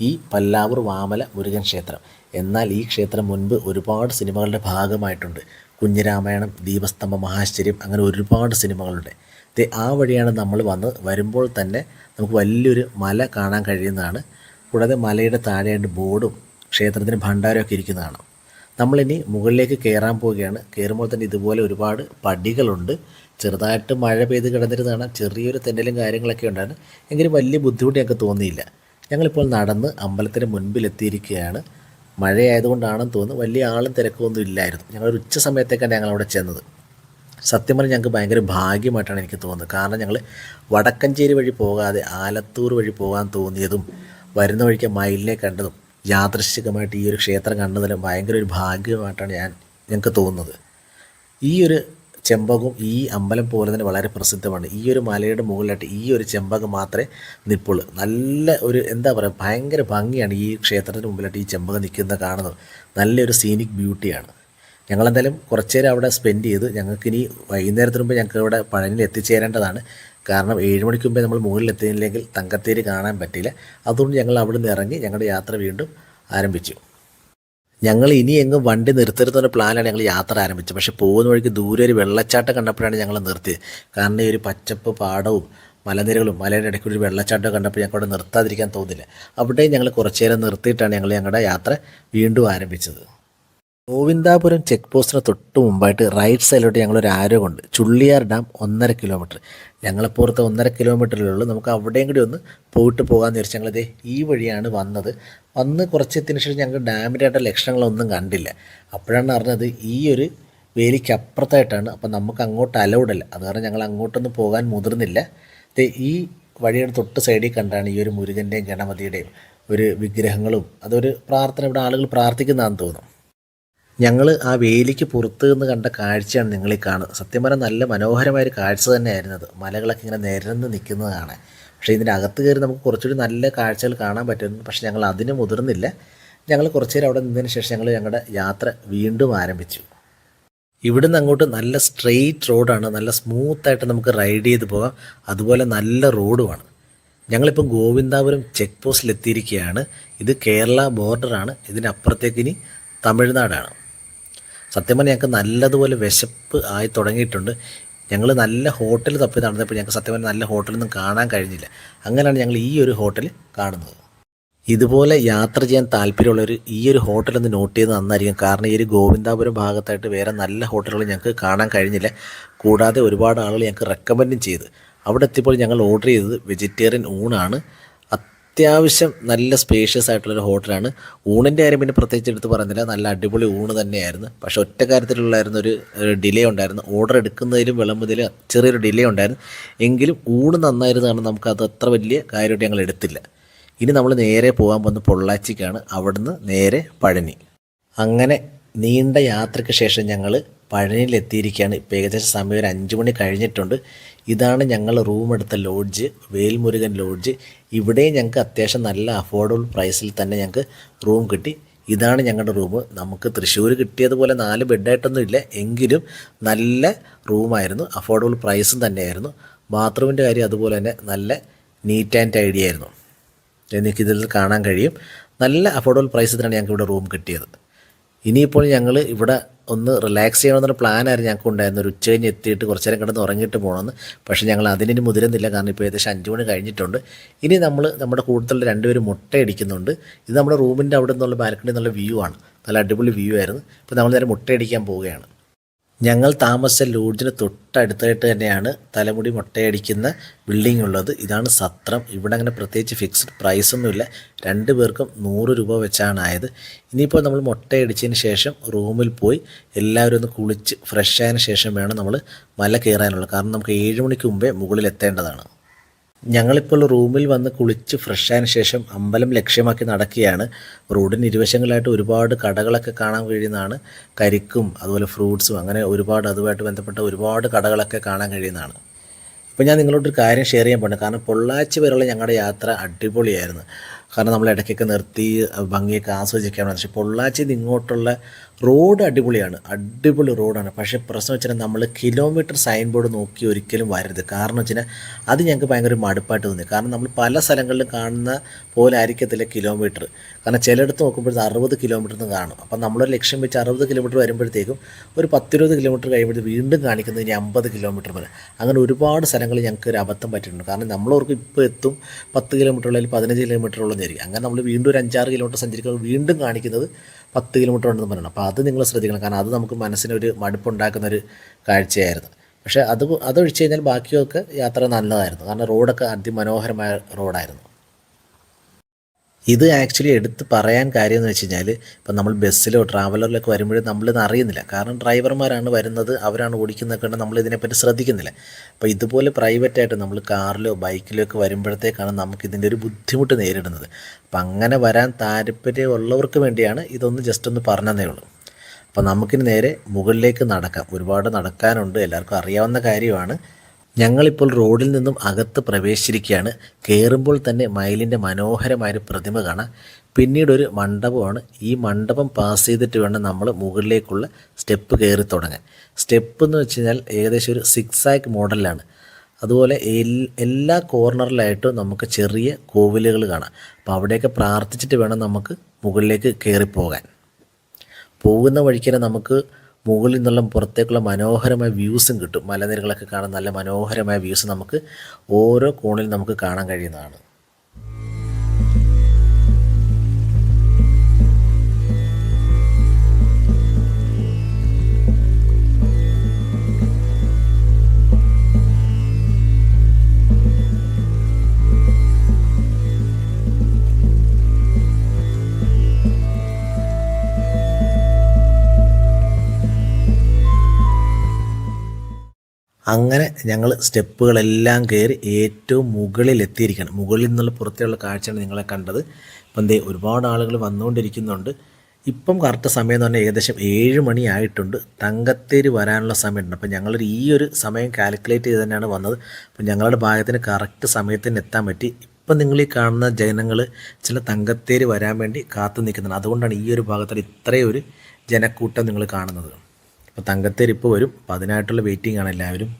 ഈ പല്ലാവൂർ വാമല മുരുകൻ ക്ഷേത്രം എന്നാൽ ഈ ക്ഷേത്രം മുൻപ് ഒരുപാട് സിനിമകളുടെ ഭാഗമായിട്ടുണ്ട്. കുഞ്ഞിരാമായണം ദീപസ്തംഭ മഹാശ്ചര്യം അങ്ങനെ ഒരുപാട് സിനിമകളുണ്ട്. ആ വഴിയാണ് നമ്മൾ വന്ന് വരുമ്പോൾ തന്നെ നമുക്ക് വലിയൊരു മല കാണാൻ കഴിയുന്നതാണ്. കൂടാതെ മലയുടെ താഴെയായിട്ട് ബോർഡും ക്ഷേത്രത്തിന് ഭണ്ഡാരമൊക്കെ ഇരിക്കുന്നതാണ്. നമ്മളിനി മുകളിലേക്ക് കയറാൻ പോവുകയാണ്. കയറുമ്പോൾ തന്നെ ഇതുപോലെ ഒരുപാട് പടികളുണ്ട്. ചെറുതായിട്ട് മഴ പെയ്ത് കിടന്നിരുന്നതാണ്. ചെറിയൊരു തെന്നലും കാര്യങ്ങളൊക്കെ ഉണ്ടാണ് എങ്കിലും വലിയ ബുദ്ധിമുട്ട് ഞങ്ങൾക്ക് തോന്നിയില്ല. ഞങ്ങളിപ്പോൾ നടന്ന് അമ്പലത്തിന് മുൻപിലെത്തിയിരിക്കുകയാണ്. മഴയായതുകൊണ്ടാണെന്ന് തോന്നുന്നു. വലിയ ആളും തിരക്കൊന്നും ഇല്ലായിരുന്നു. ഞങ്ങൾ ഉച്ച സമയത്തേക്കാണ് ഞങ്ങൾ അവിടെ ചെന്നത്. സത്യം പറഞ്ഞാൽ ഞങ്ങൾക്ക് ഭയങ്കര ഭാഗ്യമായിട്ടാണ് എനിക്ക് തോന്നുന്നത്. കാരണം ഞങ്ങൾ വടക്കഞ്ചേരി വഴി പോകാതെ ആലത്തൂർ വഴി പോകാൻ തോന്നിയതും വരുന്ന വഴിക്ക് മയിലിനെ കണ്ടതും യാദൃശ്ചികമായിട്ട് ഈ ഒരു ക്ഷേത്രം കണ്ടതിലും ഭയങ്കര ഒരു ഭാഗ്യമായിട്ടാണ് ഞാൻ ഞങ്ങൾക്ക് തോന്നുന്നത്. ഈ ഒരു ചെമ്പകവും ഈ അമ്പലം പോലെ തന്നെ വളരെ പ്രസിദ്ധമാണ്. ഈ ഒരു മലയുടെ മുകളിലായിട്ട് ഈ ഒരു ചെമ്പകം മാത്രമേ നിൽപ്പുള്ളൂ നല്ല ഒരു എന്താ പറയുക ഭയങ്കര ഭംഗിയാണ് ഈ ക്ഷേത്രത്തിന് മുമ്പിലായിട്ട് ഈ ചെമ്പകം നിൽക്കുന്നത് കാണുന്നത്. നല്ലൊരു സീനിക് ബ്യൂട്ടിയാണ് ഞങ്ങളെന്തായാലും കുറച്ച് നേരം അവിടെ സ്പെൻഡ് ചെയ്ത് ഞങ്ങൾക്കിനി വൈകുന്നേരത്തിന് മുമ്പ് ഞങ്ങൾക്ക് ഇവിടെ പഴനിയിൽ എത്തിച്ചേരേണ്ടതാണ്. കാരണം ഏഴ് മണിക്ക് മുമ്പേ നമ്മൾ മുകളിൽ എത്തിയില്ലെങ്കിൽ തങ്കത്തേരി കാണാൻ പറ്റില്ല അതുകൊണ്ട് ഞങ്ങൾ അവിടെ നിന്ന് ഇറങ്ങി ഞങ്ങളുടെ യാത്ര വീണ്ടും ആരംഭിച്ചു. ഞങ്ങൾ ഇനി എങ്ങും വണ്ടി നിർത്തരുതെന്ന പ്ലാനാണ് ഞങ്ങൾ യാത്ര ആരംഭിച്ചത്. പക്ഷേ പോകുന്ന വഴിക്ക് ദൂരെ ഒരു വെള്ളച്ചാട്ടം കണ്ടപ്പോഴാണ് ഞങ്ങൾ നിർത്തിയത്. കാരണം ഈ ഒരു പച്ചപ്പ് പാടവും മലനിരകളും മലയുടെ ഇടയ്ക്ക് ഒരു വെള്ളച്ചാട്ടം കണ്ടപ്പോൾ ഞങ്ങൾ അവിടെ നിർത്താതിരിക്കാൻ തോന്നില്ല അവിടെയും ഞങ്ങൾ കുറച്ചു നേരം നിർത്തിയിട്ടാണ് ഞങ്ങൾ ഞങ്ങളുടെ യാത്ര വീണ്ടും ആരംഭിച്ചത്. ഗോവിന്ദാപുരം ചെക്ക് പോസ്റ്റിന് തൊട്ട് മുമ്പായിട്ട് റൈറ്റ് സൈഡിലോട്ട് ഞങ്ങളൊരു ആരോ കൊണ്ട് ചുള്ളിയാർ ഡാം ഒന്നര കിലോമീറ്റർ ഞങ്ങളെ ഞങ്ങളെപ്പുറത്ത് ഒന്നര കിലോമീറ്ററിലുള്ളൂ നമുക്ക് അവിടെയും കൂടി ഒന്ന് പോയിട്ട് പോകാമെന്ന് വിചാരിച്ചു ഞങ്ങളിതേ ഈ വഴിയാണ് വന്നത്. വന്ന് കുറച്ചെത്തിന് ശേഷം ഞങ്ങൾ ഡാമിന്റെ ലക്ഷണങ്ങളൊന്നും കണ്ടില്ല. അപ്പോഴാണ് അറിഞ്ഞത് ഈ ഒരു വേലിക്കപ്പുറത്തായിട്ടാണ് അപ്പോൾ അപ്പം നമുക്ക് അങ്ങോട്ട് അലൗഡ് അല്ല. അത് കാരണം ഞങ്ങൾ അങ്ങോട്ടൊന്നും പോകാൻ മുതിർന്നില്ല. ഈ വഴിയുടെ തൊട്ട് സൈഡിൽ കണ്ടാണ് ഈ ഒരു മുരുകന്റെയും ഗണപതിയുടെയും ഒരു വിഗ്രഹങ്ങളും. അതൊരു പ്രാർത്ഥന. ഇവിടെ ആളുകൾ പ്രാർത്ഥിക്കുന്നതാണെന്ന് തോന്നുന്നു. ഞങ്ങൾ ആ വേലിക്ക് പുറത്ത് നിന്ന് കണ്ട കാഴ്ചയാണ് നിങ്ങളീ കാണുന്നത്. സത്യം പറഞ്ഞാൽ നല്ല മനോഹരമായൊരു കാഴ്ച തന്നെയായിരുന്നു അത്. മലകളൊക്കെ ഇങ്ങനെ നിരന്ന് നിൽക്കുന്നതാണ്. പക്ഷേ ഇതിന്റെ അകത്ത് കയറി നമുക്ക് കുറച്ചുകൂടി നല്ല കാഴ്ചകൾ കാണാൻ പറ്റുന്നു. പക്ഷേ ഞങ്ങൾ അതിന് മുതിർന്നില്ല. ഞങ്ങൾ കുറച്ച് നേരം അവിടെ നിന്നതിന് ശേഷം ഞങ്ങൾ ഞങ്ങളുടെ യാത്ര വീണ്ടും ആരംഭിച്ചു. ഇവിടുന്ന് അങ്ങോട്ട് നല്ല സ്ട്രെയിറ്റ് റോഡാണ് നല്ല സ്മൂത്തായിട്ട് നമുക്ക് റൈഡ് ചെയ്ത് പോകാം. അതുപോലെ നല്ല റോഡുമാണ് ഞങ്ങളിപ്പം ഗോവിന്ദാപുരം ചെക്ക് പോസ്റ്റിലെത്തിയിരിക്കുകയാണ് ഇത് കേരള ബോർഡറാണ് ഇതിനപ്പുറത്തേക്ക് ഇനി തമിഴ്നാടാണ്. സത്യം പറഞ്ഞാൽ ഞങ്ങൾക്ക് നല്ലതുപോലെ വിശപ്പ് ആയി തുടങ്ങിയിട്ടുണ്ട്. ഞങ്ങൾ നല്ല ഹോട്ടൽ തപ്പി നടന്നപ്പോൾ ഞങ്ങൾക്ക് സത്യം പറഞ്ഞാൽ നല്ല ഹോട്ടലൊന്നും കാണാൻ കഴിഞ്ഞില്ല. അങ്ങനെയാണ് ഞങ്ങൾ ഈ ഒരു ഹോട്ടൽ കാണുന്നത്. ഇതുപോലെ യാത്ര ചെയ്യാൻ താല്പര്യമുള്ളവർ ഈ ഒരു ഹോട്ടൽ ഒന്ന് നോട്ട് ചെയ്ത് നന്നായിരിക്കും കാരണം ഈ ഒരു ഗോവിന്ദാപുരം ഭാഗത്തായിട്ട് വേറെ നല്ല ഹോട്ടലുകൾ ഞങ്ങൾക്ക് കാണാൻ കഴിഞ്ഞില്ല. കൂടാതെ ഒരുപാട് ആളുകൾ ഞങ്ങൾക്ക് റെക്കമെൻഡും ചെയ്ത്. അവിടെ എത്തിയപ്പോൾ ഞങ്ങൾ ഓർഡർ ചെയ്തത് വെജിറ്റേറിയൻ ഊണാണ്. അത്യാവശ്യം നല്ല സ്പേഷ്യസ് ആയിട്ടുള്ളൊരു ഹോട്ടലാണ് ഊണിന്റെ കാര്യം പിന്നെ പ്രത്യേകിച്ച് എടുത്ത് പറയുന്നില്ല നല്ല അടിപൊളി ഊണ് തന്നെയായിരുന്നു. പക്ഷേ ഒറ്റ കാര്യത്തിലുള്ളായിരുന്ന ഒരു ഡിലേ ഉണ്ടായിരുന്നു. ഓർഡർ എടുക്കുന്നതിലും വിളമ്പുന്നതിലും ചെറിയൊരു ഡിലേ ഉണ്ടായിരുന്നു. എങ്കിലും ഊണ് നന്നായിരുന്നതാണ്. നമുക്കത് അത്ര വലിയ കാര്യമായിട്ട് ഞങ്ങൾ എടുത്തില്ല. ഇനി നമ്മൾ നേരെ പോകാൻ പോകുന്ന പൊള്ളാച്ചിക്കാണ്. അവിടുന്ന് നേരെ പഴനി. അങ്ങനെ നീണ്ട യാത്രയ്ക്ക് ശേഷം ഞങ്ങൾ പഴനിയിലെത്തിയിരിക്കുകയാണ്. ഇപ്പോൾ ഏകദേശം സമയം ഒരു അഞ്ച് മണി കഴിഞ്ഞിട്ടുണ്ട്. ഇതാണ് ഞങ്ങൾ റൂം ലോഡ്ജ് വേൽമുരുകൻ ലോഡ്ജ് ഇവിടെയും ഞങ്ങൾക്ക് അത്യാവശ്യം നല്ല അഫോർഡബിൾ പ്രൈസിൽ തന്നെ ഞങ്ങൾക്ക് റൂം കിട്ടി. ഇതാണ് ഞങ്ങളുടെ റൂം നമുക്ക് തൃശ്ശൂർ കിട്ടിയതുപോലെ നാല് ബെഡായിട്ടൊന്നും ഇല്ല. എങ്കിലും നല്ല റൂമായിരുന്നു അഫോർഡബിൾ പ്രൈസും തന്നെയായിരുന്നു. ബാത്റൂമിന്റെ കാര്യം അതുപോലെ തന്നെ നല്ല നീറ്റ് ആൻഡ് ടൈഡി ആയിരുന്നു. എനിക്കിതിൽ കാണാൻ കഴിയും. നല്ല അഫോർഡബിൾ പ്രൈസിൽ തന്നെയാണ് ഞങ്ങൾക്ക് ഇവിടെ റൂം കിട്ടിയത്. ഇനിയിപ്പോൾ ഞങ്ങൾ ഇവിടെ ഒന്ന് റിലാക്സ് ചെയ്യണമെന്നൊരു പ്ലാനായിരുന്നു ഞങ്ങൾക്ക് ഉണ്ടായിരുന്നു ഒരു ഉച്ച കഴിഞ്ഞ് എത്തിയിട്ട് കുറച്ച് നേരം കിടന്ന് ഉറങ്ങിയിട്ട് പോകണമെന്ന്. പക്ഷേ ഞങ്ങൾ അതിന് മുതിരുന്നില്ല. കാരണം ഇപ്പോൾ ഏകദേശം അഞ്ച് മണി കഴിഞ്ഞിട്ടുണ്ട്. ഇനി നമ്മൾ നമ്മുടെ കൂട്ടത്തിൽ രണ്ടുപേരും മുട്ടയടിക്കുന്നുണ്ട് ഇത് നമ്മുടെ റൂമിന്റെ അവിടെ നിന്നുള്ള ബാൽക്കണി നിന്നുള്ള വ്യൂ ആണ്. നല്ല അടിപൊളി വ്യൂ ആയിരുന്നു. ഇപ്പോൾ നമ്മൾ നേരെ മുട്ടയടിക്കാൻ പോവുകയാണ്. ഞങ്ങൾ താമസിച്ച ലോഡ്ജിന് തൊട്ടടുത്തായിട്ട് തന്നെയാണ് തലമുടി മുട്ടയടിക്കുന്ന ബിൽഡിംഗ് ഉള്ളത്. ഇതാണ് സത്രം. ഇവിടെ അങ്ങനെ പ്രത്യേകിച്ച് ഫിക്സ്ഡ് പ്രൈസ് ഒന്നുമില്ല. രണ്ട് പേർക്കും നൂറ് രൂപ വെച്ചാണ് ആയത്. ഇനിയിപ്പോൾ നമ്മൾ മുട്ടയടിച്ചതിന് ശേഷം റൂമിൽ പോയി എല്ലാവരും ഒന്ന് കുളിച്ച് ഫ്രഷ് ആയതിനു ശേഷം വേണം നമ്മൾ മല കയറാനുള്ളത് കാരണം നമുക്ക് ഏഴ് മണിക്ക് മുമ്പേ മുകളിൽ എത്തേണ്ടതാണ്. ഞങ്ങളിപ്പോൾ റൂമിൽ വന്ന് കുളിച്ച് ഫ്രഷ് ആയതിനു ശേഷം അമ്പലം ലക്ഷ്യമാക്കി നടക്കുകയാണ്. റോഡിന് ഇരുവശങ്ങളിലായിട്ട് ഒരുപാട് കടകളൊക്കെ കാണാൻ കഴിയുന്നതാണ്. കരിക്കും അതുപോലെ ഫ്രൂട്ട്സും അങ്ങനെ ഒരുപാട് അതുമായിട്ട് ബന്ധപ്പെട്ട ഒരുപാട് കടകളൊക്കെ കാണാൻ കഴിയുന്നതാണ്. ഇപ്പോൾ ഞാൻ നിങ്ങളോടൊരു കാര്യം ഷെയർ ചെയ്യാൻ പോകുന്നത് കാരണം പൊള്ളാച്ചി വരെയുള്ള ഞങ്ങളുടെ യാത്ര അടിപൊളിയായിരുന്നു. കാരണം നമ്മൾ ഇടയ്ക്കൊക്കെ നിർത്തി ഭംഗിയൊക്കെ ആസ്വദിക്കാൻ പക്ഷേ പൊള്ളാച്ചി ഇങ്ങോട്ടുള്ള റോഡ് അടിപൊളിയാണ്. അടിപൊളി റോഡാണ്. പക്ഷേ പ്രശ്നം വെച്ചാൽ നമ്മൾ കിലോമീറ്റർ സൈൻ ബോർഡ് നോക്കി ഒരിക്കലും വരരുത്. കാരണം വെച്ചാൽ അത് ഞങ്ങൾക്ക് ഭയങ്കര മടുപ്പായിട്ട് തോന്നി. കാരണം നമ്മൾ പല സ്ഥലങ്ങളിലും കാണുന്ന പോലെ ആയിരിക്കത്തില്ല കിലോമീറ്റർ. കാരണം ചിലയിടത്ത് നോക്കുമ്പോഴത്തെ അറുപത് കിലോമീറ്റർ എന്ന് കാണും. അപ്പം നമ്മളൊരു ലക്ഷ്യം വെച്ച് അറുപത് കിലോമീറ്റർ വരുമ്പോഴത്തേക്കും ഒരു പത്തിരുപത് കിലോമീറ്റർ കഴിയുമ്പോഴത്തെ വീണ്ടും കാണിക്കുന്നത് ഇനി അമ്പത് കിലോമീറ്റർ വരെ. അങ്ങനെ ഒരുപാട് സ്ഥലങ്ങളിൽ ഞങ്ങൾക്ക് ഒരു അബദ്ധം പറ്റിയിട്ടുണ്ട്. കാരണം നമ്മളവർക്ക് ഇപ്പോൾ എത്തും പത്ത് കിലോമീറ്റർ ഉള്ള പതിനഞ്ച് കിലോമീറ്റർ ഉള്ളതായിരിക്കും അങ്ങനെ നമ്മൾ വീണ്ടും ഒരു അഞ്ചാറ് കിലോമീറ്റർ സഞ്ചരിക്കുമ്പോൾ വീണ്ടും കാണിക്കുന്നത് പത്ത് കിലോമീറ്റർ ഉണ്ടെന്ന് പറയണം. അപ്പോൾ അത് നിങ്ങൾ ശ്രദ്ധിക്കണം. കാരണം അത് നമുക്ക് മനസ്സിനൊരു മടുപ്പുണ്ടാക്കുന്നൊരു കാഴ്ചയായിരുന്നു. പക്ഷേ അത് അതൊഴിച്ച് കഴിഞ്ഞാൽ ബാക്കിയൊക്കെ യാത്ര നല്ലതായിരുന്നു. കാരണം റോഡൊക്കെ അതിമനോഹരമായ റോഡായിരുന്നു. ഇത് ആക്ച്വലി എടുത്ത് പറയാൻ കാര്യം എന്ന് വെച്ച് കഴിഞ്ഞാൽ ഇപ്പം നമ്മൾ ബസ്സിലോ ട്രാവലറിലൊക്കെ വരുമ്പോഴും നമ്മളിത് അറിയുന്നില്ല. കാരണം ഡ്രൈവർമാരാണ് വരുന്നത് അവരാണ് ഓടിക്കുന്നതൊക്കെ ഉണ്ട് നമ്മൾ ഇതിനെപ്പറ്റി ശ്രദ്ധിക്കുന്നില്ല. അപ്പോൾ ഇതുപോലെ പ്രൈവറ്റായിട്ട് നമ്മൾ കാറിലോ ബൈക്കിലോ ഒക്കെ വരുമ്പോഴത്തേക്കാണ് നമുക്ക് ഇതിന്റെ ഒരു ബുദ്ധിമുട്ട് നേരിടുന്നത്. അപ്പം അങ്ങനെ വരാൻ താല്പര്യമുള്ളവർക്ക് വേണ്ടിയാണ് ഇതൊന്ന് ജസ്റ്റ് ഒന്ന് പറഞ്ഞതേ ഉള്ളൂ. അപ്പോൾ നമുക്കിനി നേരെ മുകളിലേക്ക് നടക്കാം. ഒരുപാട് നടക്കാനുണ്ട്. എല്ലാവർക്കും അറിയാവുന്ന കാര്യമാണ്. ഞങ്ങളിപ്പോൾ റോഡിൽ നിന്നും അകത്ത് പ്രവേശിച്ചിരിക്കുകയാണ്. കയറുമ്പോൾ തന്നെ മയിലിന്റെ മനോഹരമായൊരു പ്രതിമ കാണാം. പിന്നീട് ഒരു മണ്ഡപമാണ്. ഈ മണ്ഡപം പാസ് ചെയ്തിട്ട് വേണം നമ്മൾ മുകളിലേക്കുള്ള സ്റ്റെപ്പ് കയറി തുടങ്ങാൻ. സ്റ്റെപ്പ് എന്ന് വെച്ച് കഴിഞ്ഞാൽ ഏകദേശം ഒരു സിക്സ് ആക്ക് മോഡലാണ്. അതുപോലെ എല്ലാ കോർണറിലായിട്ടും നമുക്ക് ചെറിയ കോവിലുകൾ കാണാം. അപ്പോൾ അവിടെയൊക്കെ പ്രാർത്ഥിച്ചിട്ട് വേണം നമുക്ക് മുകളിലേക്ക് കയറിപ്പോകാൻ പോകുന്ന വഴിക്ക് തന്നെ നമുക്ക് മുകളിൽ നിന്നുള്ള പുറത്തേക്കുള്ള മനോഹരമായ വ്യൂസും കിട്ടും. മലനിരകളൊക്കെ കാണാൻ നല്ല മനോഹരമായ വ്യൂസ് നമുക്ക് ഓരോ കോണിൽ നമുക്ക് കാണാൻ കഴിയുന്നതാണ്. അങ്ങനെ ഞങ്ങൾ സ്റ്റെപ്പുകളെല്ലാം കയറി ഏറ്റവും മുകളിൽ എത്തിയിരിക്കണം മുകളിൽ നിന്നുള്ള പുറത്തേയുള്ള കാഴ്ചയാണ് നിങ്ങളെ കണ്ടത്. ഇപ്പം എന്തേ ഒരുപാട് ആളുകൾ വന്നുകൊണ്ടിരിക്കുന്നുണ്ട്. ഇപ്പം കറക്റ്റ് സമയം എന്ന് പറഞ്ഞാൽ ഏകദേശം ഏഴ് മണി ആയിട്ടുണ്ട്. തങ്കത്തേര് വരാനുള്ള സമയമുണ്ട്. അപ്പം ഞങ്ങളൊരു ഈ ഒരു സമയം കാൽക്കുലേറ്റ് ചെയ്ത് തന്നെയാണ് വന്നത്. അപ്പം ഞങ്ങളുടെ ഭാഗത്തിന് കറക്റ്റ് സമയത്തിന് എത്താൻ പറ്റി. ഇപ്പം നിങ്ങൾ ഈ കാണുന്ന ജനങ്ങൾ ചില തങ്കത്തേര് വരാൻ വേണ്ടി കാത്തു നിൽക്കുന്നുണ്ട്. അതുകൊണ്ടാണ് ഈ ഒരു ഭാഗത്തിൽ ഇത്രയും ഒരു ജനക്കൂട്ടം നിങ്ങൾ കാണുന്നത്. അപ്പോൾ തങ്കത്തെരിപ്പ് വരും. അപ്പോൾ അതിനായിട്ടുള്ള വെയിറ്റിംഗ് ആണ് എല്ലാവരും.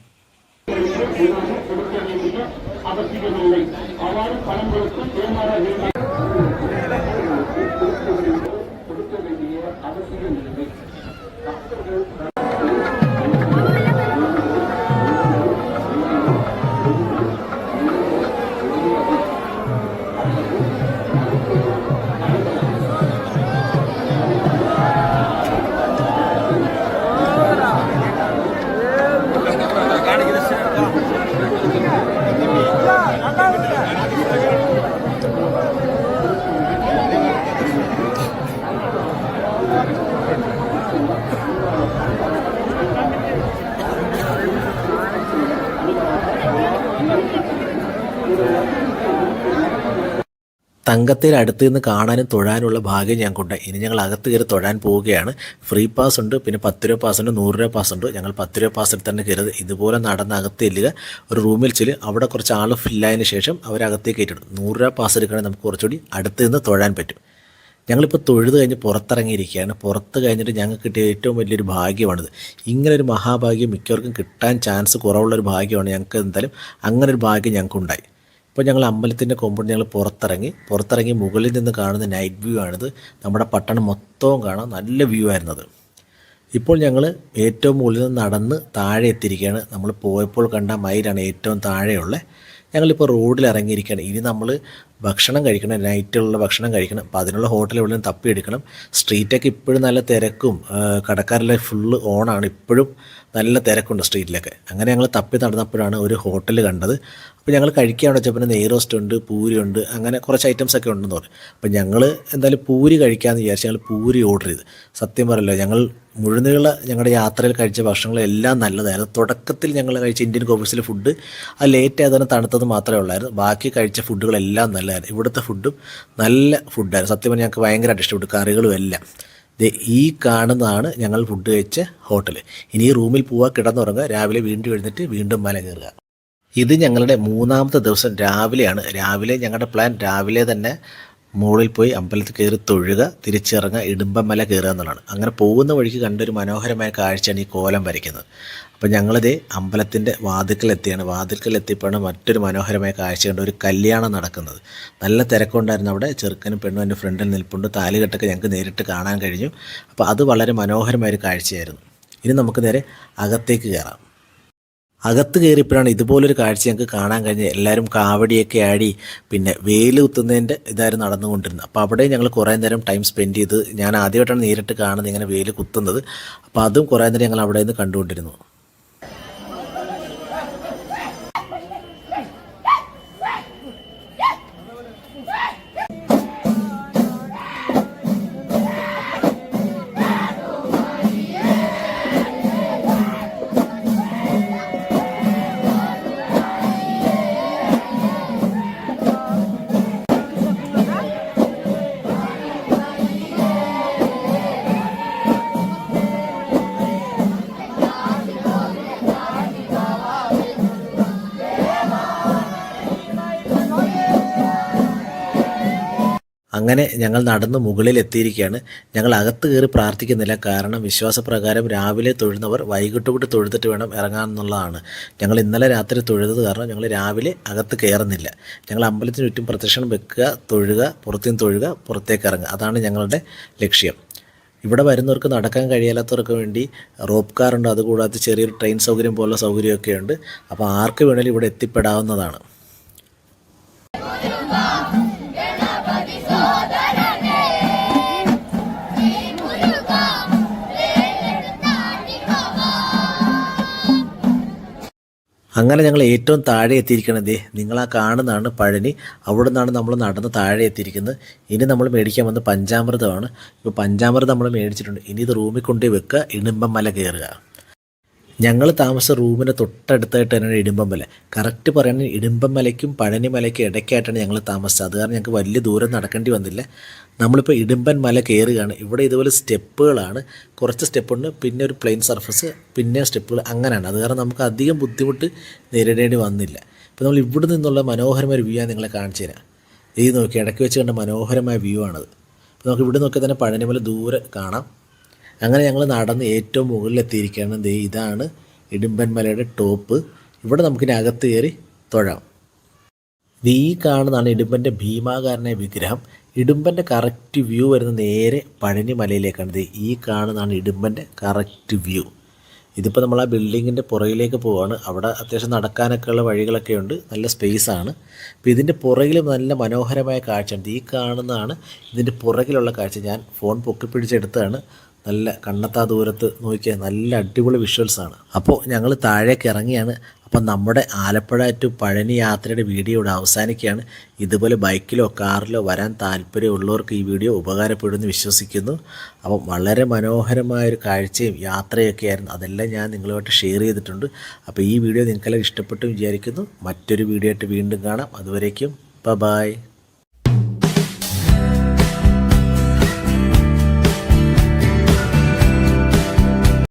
തങ്കത്തേര് അടുത്ത് നിന്ന് കാണാനും തൊഴാനുള്ള ഭാഗ്യം ഞങ്ങൾക്കുണ്ട്. ഇനി ഞങ്ങൾ അകത്ത് കയറി തൊഴാൻ പോവുകയാണ്. ഫ്രീ പാസ് ഉണ്ട് പിന്നെ പത്ത് രൂപ പാസ് ഉണ്ട് നൂറ് രൂപ പാസ് ഉണ്ട്. ഞങ്ങൾ പത്ത് രൂപ പാസിൽ തന്നെ കയറുന്നത്. ഇതുപോലെ നടന്ന് അകത്ത് ചെല്ലുക. ഒരു റൂമിൽ ചെല്ലുക. അവിടെ കുറച്ച് ആൾ ഫില്ലായതിനു ശേഷം അവരകത്തേക്ക് കയറ്റിടും നൂറ് രൂപ പാസ് എടുക്കുകയാണെങ്കിൽ നമുക്ക് കുറച്ചുകൂടി അടുത്ത് നിന്ന് തൊഴാൻ പറ്റും. ഞങ്ങളിപ്പോൾ തൊഴുത് കഴിഞ്ഞ് പുറത്തിറങ്ങിയിരിക്കുകയാണ്. പുറത്ത് കഴിഞ്ഞിട്ട് ഞങ്ങൾക്ക് കിട്ടിയ ഏറ്റവും വലിയൊരു ഭാഗ്യമാണിത്. ഇങ്ങനൊരു മഹാഭാഗ്യം മിക്കവർക്കും കിട്ടാൻ ചാൻസ് കുറവുള്ളൊരു ഭാഗ്യമാണ് ഞങ്ങൾക്ക്. എന്തായാലും അങ്ങനൊരു ഭാഗ്യം ഞങ്ങൾക്കുണ്ടായി. ഇപ്പോൾ ഞങ്ങൾ അമ്പലത്തിന്റെ കോമ്പൗണ്ട് ഞങ്ങൾ പുറത്തിറങ്ങി പുറത്തിറങ്ങി മുകളിൽ നിന്ന് കാണുന്ന നൈറ്റ് വ്യൂ ആണിത്. നമ്മുടെ പട്ടണം മൊത്തവും കാണാം നല്ല വ്യൂ ആയിരുന്നത് ഇപ്പോൾ ഞങ്ങൾ ഏറ്റവും മുകളിൽ നിന്ന് നടന്ന് താഴെ എത്തിയിരിക്കുകയാണ്. നമ്മൾ പോയപ്പോൾ കണ്ട മയിലാണ് ഏറ്റവും താഴെയുള്ളത് ഞങ്ങളിപ്പോൾ റോഡിൽ ഇറങ്ങിയിരിക്കുകയാണ്. ഇനി നമ്മൾ ഭക്ഷണം കഴിക്കണം നൈറ്റിലുള്ള ഭക്ഷണം കഴിക്കണം. അപ്പോൾ അതിനുള്ള ഹോട്ടൽ എവിടെയും തപ്പിയെടുക്കണം സ്ട്രീറ്റൊക്കെ ഇപ്പോഴും നല്ല തിരക്കും കടക്കാരിലെ കടക്കാരെല്ലാം ഫുള്ള് ഓണാണ് ഇപ്പോഴും നല്ല തിരക്കുണ്ട് സ്ട്രീറ്റിലൊക്കെ അങ്ങനെ ഞങ്ങൾ തപ്പി നടന്നപ്പോഴാണ് ഒരു ഹോട്ടൽ കണ്ടത്. അപ്പോൾ ഞങ്ങൾ കഴിക്കാൻ വെച്ചപ്പോൾ നെയ് റോസ്റ്റ് ഉണ്ട് പൂരി ഉണ്ട് അങ്ങനെ കുറച്ച് ഐറ്റംസ് ഒക്കെ ഉണ്ടെന്ന് പറഞ്ഞു. അപ്പോൾ ഞങ്ങൾ എന്തായാലും പൂരി കഴിക്കാമെന്ന് വിചാരിച്ച് ഞങ്ങൾ പൂരി ഓർഡർ ചെയ്ത്. സത്യം പറയല്ലോ ഞങ്ങൾ മുഴുനീള ഞങ്ങളുടെ യാത്രയിൽ കഴിച്ച ഭക്ഷണങ്ങളെല്ലാം നല്ലതായിരുന്നു. തുടക്കത്തിൽ ഞങ്ങൾ കഴിച്ച ഇന്ത്യൻ കോഫീസിലെ ഫുഡ് അത് ലേറ്റ് ആയതിന് തണുത്തത് മാത്രമേ ഉള്ളായിരുന്നു. ബാക്കി കഴിച്ച ഫുഡുകളെല്ലാം നല്ലതായിരുന്നു. ഇവിടുത്തെ ഫുഡും നല്ല ഫുഡായിരുന്നു സത്യം പറഞ്ഞാൽ ഞങ്ങൾക്ക് ഭയങ്കരമായിട്ട് ഇഷ്ടപ്പെട്ടു കറികളും എല്ലാം. ഈ കാണുന്നതാണ് ഞങ്ങൾ ഫുഡ് കഴിച്ച ഹോട്ടൽ ഇനി റൂമിൽ പോവാ കിടന്നുറങ്ങുക. രാവിലെ വീണ്ടും എഴുന്നേറ്റ് വീണ്ടും മല കയറുക. ഇത് ഞങ്ങളുടെ മൂന്നാമത്തെ ദിവസം രാവിലെയാണ്. രാവിലെ ഞങ്ങളുടെ പ്ലാൻ രാവിലെ തന്നെ മുകളിൽ പോയി അമ്പലത്തിൽ കയറി തൊഴുക തിരിച്ചിറങ്ങുക ഇടുമ്പമല കയറുക എന്നുള്ളതാണ്. അങ്ങനെ പോകുന്ന വഴിക്ക് കണ്ടൊരു മനോഹരമായ കാഴ്ചയാണ് ഈ കോലം വരയ്ക്കുന്നത്. അപ്പോൾ ഞങ്ങളിതേ അമ്പലത്തിന്റെ വാതിക്കലെത്തിയാണ് വാതിക്കലെത്തിയപ്പോഴാണ് മറ്റൊരു മനോഹരമായ കാഴ്ച കണ്ട ഒരു കല്യാണം നടക്കുന്നത്. നല്ല തിരക്കുണ്ടായിരുന്നു അവിടെ. ചെറുക്കനും പെണ്ണും എന്റെ ഫ്രണ്ടിൽ നിൽപ്പുണ്ട്. താലികെട്ടൊക്കെ ഞങ്ങൾക്ക് നേരിട്ട് കാണാൻ കഴിഞ്ഞു. അപ്പോൾ അത് വളരെ മനോഹരമായ ഒരു കാഴ്ചയായിരുന്നു. ഇനി നമുക്ക് നേരെ അകത്തേക്ക് കയറാം. അകത്ത് കയറിയപ്പോഴാണ് ഇതുപോലൊരു കാഴ്ച ഞങ്ങൾക്ക് കാണാൻ കഴിഞ്ഞത്. എല്ലാവരും കാവടിയൊക്കെ ആടി പിന്നെ വെയിൽ കുത്തുന്നതിന്റെ ഇതായിരുന്നു നടന്നുകൊണ്ടിരുന്നത്. അപ്പോൾ അവിടെ ഞങ്ങൾ കുറേ നേരം ടൈം സ്പെൻഡ് ചെയ്ത് ഞാൻ ആദ്യമായിട്ടാണ് നേരിട്ട് കാണുന്നത് ഇങ്ങനെ വെയിൽ കുത്തുന്നത്. അപ്പോൾ അതും കുറേ നേരം ഞങ്ങൾ അവിടെ നിന്ന് കണ്ടുകൊണ്ടിരുന്നു. അങ്ങനെ ഞങ്ങൾ നടന്ന് മുകളിൽ എത്തിയിരിക്കുകയാണ്. ഞങ്ങൾ അകത്ത് കയറി പ്രാർത്ഥിക്കുന്നില്ല. കാരണം വിശ്വാസപ്രകാരം രാവിലെ തൊഴുന്നവർ വൈകിട്ട് കൂടി തൊഴുതിട്ട് വേണം ഇറങ്ങാൻ എന്നുള്ളതാണ് ഞങ്ങൾ ഇന്നലെ രാത്രി തൊഴുതത് കാരണം ഞങ്ങൾ രാവിലെ അകത്ത് കയറുന്നില്ല. ഞങ്ങൾ അമ്പലത്തിന് ചുറ്റും പ്രദക്ഷിണം വെക്കുക തൊഴുക പുറത്തുനിന്ന് തൊഴുക പുറത്തേക്ക് ഇറങ്ങുക. അതാണ് ഞങ്ങളുടെ ലക്ഷ്യം. ഇവിടെ വരുന്നവർക്ക് നടക്കാൻ കഴിയാത്തവർക്ക് വേണ്ടി റോപ്പ് കാറുണ്ട്. അതുകൂടാതെ ചെറിയൊരു ട്രെയിൻ സൗകര്യം പോലുള്ള സൗകര്യമൊക്കെ ഉണ്ട് അപ്പോൾ ആർക്ക് വേണമെങ്കിലും ഇവിടെ എത്തിപ്പെടാവുന്നതാണ്. അങ്ങനെ ഞങ്ങൾ ഏറ്റവും താഴെ എത്തിയിരിക്കണത് നിങ്ങൾ ആ കാണുന്നതാണ് പഴനി. അവിടെ നിന്നാണ് നമ്മൾ നടന്ന് താഴെ എത്തിയിരിക്കുന്നത്. ഇനി നമ്മൾ മേടിക്കാൻ വന്ന പഞ്ചാമൃതമാണ്. ഇപ്പോൾ പഞ്ചാമൃതം നമ്മൾ മേടിച്ചിട്ടുണ്ട്. ഇനി ഇത് റൂമിൽ കൊണ്ടുപോയി വെക്കുക ഇടുമ്പം മല കയറുക. ഞങ്ങൾ താമസ റൂമിന് തൊട്ടടുത്തായിട്ട് തന്നെയാണ് ഇടുമ്പമല കറക്റ്റ് പറയുകയാണെങ്കിൽ ഇടുമ്പമലയ്ക്കും പഴനി മലയ്ക്കും ഇടയ്ക്കായിട്ടാണ് ഞങ്ങൾ താമസിച്ചത്. അത് കാരണം ഞങ്ങൾക്ക് വലിയ ദൂരം നടക്കേണ്ടി വന്നില്ല. നമ്മളിപ്പോൾ ഇടുമ്പൻ മല കയറുകയാണ് ഇവിടെ ഇതുപോലെ സ്റ്റെപ്പുകളാണ്. കുറച്ച് സ്റ്റെപ്പുണ്ട്. പിന്നെ ഒരു പ്ലെയിൻ സർഫസ് പിന്നെ സ്റ്റെപ്പുകൾ അങ്ങനെയാണ്. അത് കാരണം നമുക്ക് അധികം ബുദ്ധിമുട്ട് നേരിടേണ്ടി വന്നില്ല. ഇപ്പോൾ നമ്മൾ ഇവിടെ നിന്നുള്ള മനോഹരമായ വ്യൂ ആണ് നിങ്ങളെ കാണിച്ചു തരാം. ഈ നോക്കി ഇടയ്ക്ക് വെച്ച് കണ്ട മനോഹരമായ വ്യൂ ആണത്. അപ്പോൾ നമുക്ക് ഇവിടെ നോക്കിയാൽ തന്നെ പഴനിമല ദൂരെ കാണാം. അങ്ങനെ ഞങ്ങൾ നടന്ന് ഏറ്റവും മുകളിലെത്തിയിരിക്കുകയാണ്. ദേ ഇതാണ് ഇടുമ്പൻ മലയുടെ ടോപ്പ്. ഇവിടെ നമുക്കിനി അകത്ത് കയറി തൊഴാം. ഈ കാണുന്നതാണ് ഇടുമ്പന്റെ ഭീമാകാരനായ വിഗ്രഹം. ഇടുമ്പന്റെ കറക്റ്റ് വ്യൂ വരുന്ന നേരെ പഴനി മലയിലേക്കാണ്. ഈ കാണുന്നതാണ് ഇടുമ്പന്റെ കറക്റ്റ് വ്യൂ ഇതിപ്പോൾ നമ്മൾ ആ ബിൽഡിങ്ങിന്റെ പുറകിലേക്ക് പോവാണ്. അവിടെ അത്യാവശ്യം നടക്കാനൊക്കെ ഉള്ള വഴികളൊക്കെ ഉണ്ട്. നല്ല സ്പേസ് ആണ്. അപ്പോൾ ഇതിന്റെ പുറകിൽ നല്ല മനോഹരമായ കാഴ്ചയുണ്ട് ഈ കാണുന്നതാണ് ഇതിന്റെ പുറകിലുള്ള കാഴ്ച. ഞാൻ ഫോൺ പൊക്കി പിടിച്ചെടുത്താണ് നല്ല കണ്ണത്താ ദൂരത്ത് നോക്കിയാൽ നല്ല അടിപൊളി വിഷ്വൽസാണ് അപ്പോൾ ഞങ്ങൾ താഴേക്ക് ഇറങ്ങിയാണ്. അപ്പം നമ്മുടെ ആലപ്പുഴ ടു പഴനി യാത്രയുടെ വീഡിയോ ഇവിടെ അവസാനിക്കുകയാണ്. ഇതുപോലെ ബൈക്കിലോ കാറിലോ വരാൻ താല്പര്യമുള്ളവർക്ക് ഈ വീഡിയോ ഉപകാരപ്പെടുമെന്ന് വിശ്വസിക്കുന്നു. അപ്പം വളരെ മനോഹരമായൊരു കാഴ്ചയും യാത്രയൊക്കെ ആയിരുന്നു. അതെല്ലാം ഞാൻ നിങ്ങളുമായിട്ട് ഷെയർ ചെയ്തിട്ടുണ്ട്. അപ്പോൾ ഈ വീഡിയോ നിങ്ങൾക്കെല്ലാം ഇഷ്ടപ്പെട്ടു വിചാരിക്കുന്നു. മറ്റൊരു വീഡിയോ ആയിട്ട് വീണ്ടും കാണാം. അതുവരേക്കും ബ ബായ്